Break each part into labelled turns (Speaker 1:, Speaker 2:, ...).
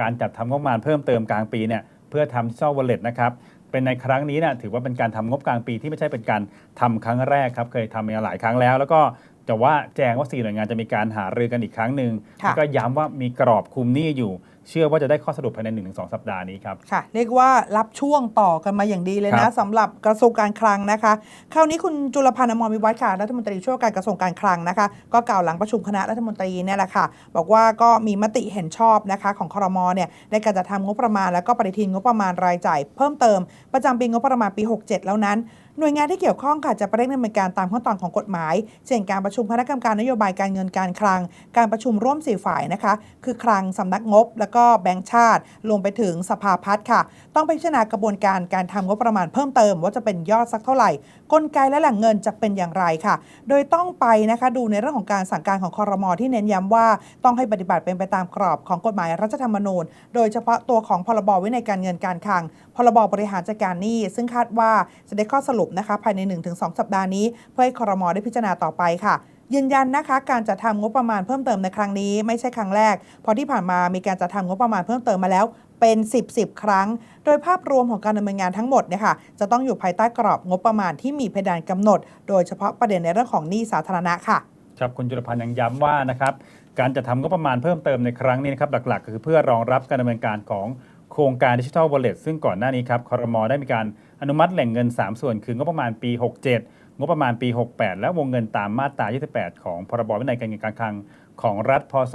Speaker 1: การจัดทำงบประมาณเพิ่มเติมกลางปีเนี่ยเพื่อทำดิจิทัลวอลเล็ตนะครับเป็นในครั้งนี้เนี่ยถือว่าเป็นการทำงบกลางปีที่ไม่ใช่เป็นการทำครั้งแรกครับเคยทำมาหลายครั้งแล้ว แล้วก็แต่ว่าแจ้งว่าสี่หน่วยงานจะมีการหารือกันอีกครั้งหนึ่ง
Speaker 2: ค่ะ
Speaker 1: แล้วก็ย้ำว่ามีกรอบคุมหนี้อยู่ เชื่อว่าจะได้ข้อสรุปภายใน 1-2 สัปดาห์นี้ครับ
Speaker 2: ค่ะเรียกว่ารับช่วงต่อกันมาอย่างดีเลย
Speaker 1: ครั
Speaker 2: นะ
Speaker 1: บ
Speaker 2: สำหรับกระทรวงการคลังนะคะ คราวนี้คุณจุลพันธ์อมรวิวัฒน์ค่ะรัฐมนตรีช่วยว่าการกระทรวงการคลังนะคะ ก็กล่าวหลังประชุมคณะรัฐมนตรีเนี่ยแหละค่ะ บอกว่าก็มีมติเห็นชอบนะคะของครมเนี่ยในการจัดทำงบประมาณแล้วก็ปฏิทินงบประมาณรายจ่าย เพิ่มเติมประจำปีงบประมาณปี 67 แล้วนั้น หน่วยงานที่เกี่ยวข้องค่ะจะเร่งดำเนินการตามขั้นตอนของกฎหมาย เช่นการประชุมคณะกรรมการนโยบายการเงินการคลัง การประชุมร่วมสี่ฝ่ายนะคะ คือคลังสำนักงบ แล้วก็แบงก์ชาติรวมไปถึงสภาพัฒน์ค่ะ ต้องไปพิจารณากระบวนการการทำงบประมาณเพิ่มเติม ว่าจะเป็นยอดสักเท่าไหร่ กลไกและแหล่งเงินจะเป็นอย่างไรค่ะ โดยต้องไปนะคะดูในเรื่องของการสั่งการของคอรมอที่เน้นย้ำว่าต้องให้ปฏิบัติเป็นไปตามกรอบของกฎหมายรัฐธรรมนูญ โดยเฉพาะตัวของพรบวินัยการเงินการคลัง พรบบริหารจัดการหนี้ ซึ่งคาดว่าจะได้ข้อสรุปนะคะภายใน 1-2 สัปดาห์นี้ เพื่อให้คอรมอได้พิจารณาต่อไปค่ะยืนยันนะคะการจัดทำงบประมาณเพิ่มเติมในครั้งนี้ไม่ใช่ครั้งแรก เพราะที่ผ่านมามีการจัดทำงบประมาณเพิ่มเติมมาแล้วเป็น 10 10 ครั้ง โดยภาพรวมของการดำเนินงานทั้งหมดเนี่ยค่ะจะต้องอยู่ภายใต้กรอบงบประมาณที่มีเพดานกำหนด โดยเฉพาะประเด็นในเรื่องของหนี้สาธารณะค่ะ
Speaker 1: ครับคุณจุลพันธ์ยังย้ำว่านะครับการจัดทำงบประมาณเพิ่มเติมในครั้งนี้นะครับหลักๆ ก็คือเพื่อรองรับการดำเนินการของโครงการดิจิทัลวอลเล็ตซึ่งก่อนหน้านี้ครับคอรมอได้มีการ อนุมัติแหล่งเงิน 3 ส่วนคืองบประมาณปี 67 งบประมาณปี 68 และวงเงินตามมาตรา 28 ของพรบวินัยการเงินการคลังของรัฐพศ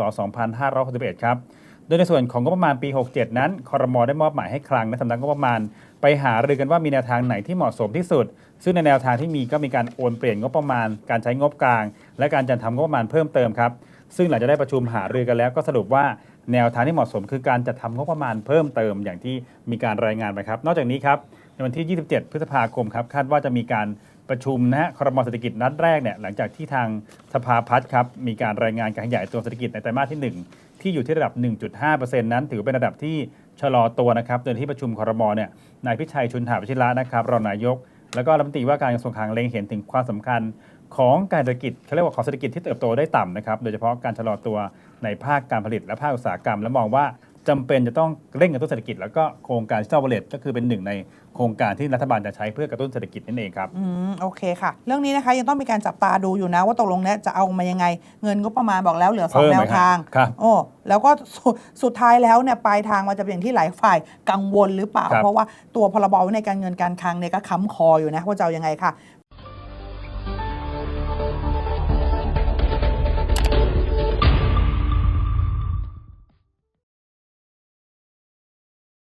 Speaker 1: 2561 ครับ โดยในส่วนของงบประมาณปี 67 นั้น คอรมอได้มอบหมายให้คลังและสำนักงบประมาณ ไปหารือกันว่ามีแนวทางไหนที่เหมาะสมที่สุด ซึ่งในแนวทางที่มีก็มีการโอนเปลี่ยนงบประมาณ การใช้งบกลาง และการจัดทำงบประมาณเพิ่มเติมครับ ซึ่งหลังจากได้ประชุมหารือกันแล้วก็สรุปว่าแนวทางที่เหมาะสมคือการจัดทำงบประมาณเพิ่มเติมอย่างที่มีการรายงานไปครับ นอกจากนี้ครับ ในวันที่ 27 พฤษภาคมครับคาดว่าจะมีการประชุมนะฮะครมเศรษฐกิจนัดแรกเนี่ยหลังจากที่ทางสภาพัฒน์ครับมีการรายงานการขยายตัวเศรษฐกิจในไตรมาสที่ 1 ที่อยู่ที่ระดับ 1.5%นั้น ถือเป็นระดับที่ชะลอตัวนะครับโดยที่ประชุมครมเนี่ยนายพิชัยชุนหาวชิระนะครับรองนายก แล้วก็รัฐมนตรีว่าการกระทรวงคลังเล็งเห็นถึงความสำคัญของการเศรษฐกิจเขาเรียกว่าของเศรษฐกิจที่เติบโตได้ต่ำนะครับโดยเฉพาะการชะลอตัวในภาคการผลิตและภาคอุตสาหกรรม และมองว่า จำเป็นจะต้องเร่งกระตุ้นเศรษฐกิจ แล้วก็โครงการดิจิทัลวอลเล็ตก็คือเป็นหนึ่งในโครงการที่รัฐบาลจะใช้เพื่อกระตุ้นเศรษฐกิจนั่นเองครับ
Speaker 2: อืมโอเคค่ะ เรื่องนี้นะคะยังต้องมีการจับตาดูอยู่นะ ว่าตกลงเนี่ยจะเอามายังไง เงินงบประมาณบอกแล้วเหลือสอง
Speaker 1: เพิ่ม
Speaker 2: แน
Speaker 1: ไหม
Speaker 2: วทาง
Speaker 1: ครับ
Speaker 2: โอ้แล้วก็สุสุดท้ายแล้วเนี่ยปลายทางมันจะเป็นอย่างที่หลายฝ่ายกังวลหรือเปล่า
Speaker 1: ครับ
Speaker 2: เพราะว่าตัวพรบวินัยการเงินการคลังเนี่ยก็ค้ำคออยู่นะว่าจะเอายังไงค่ะ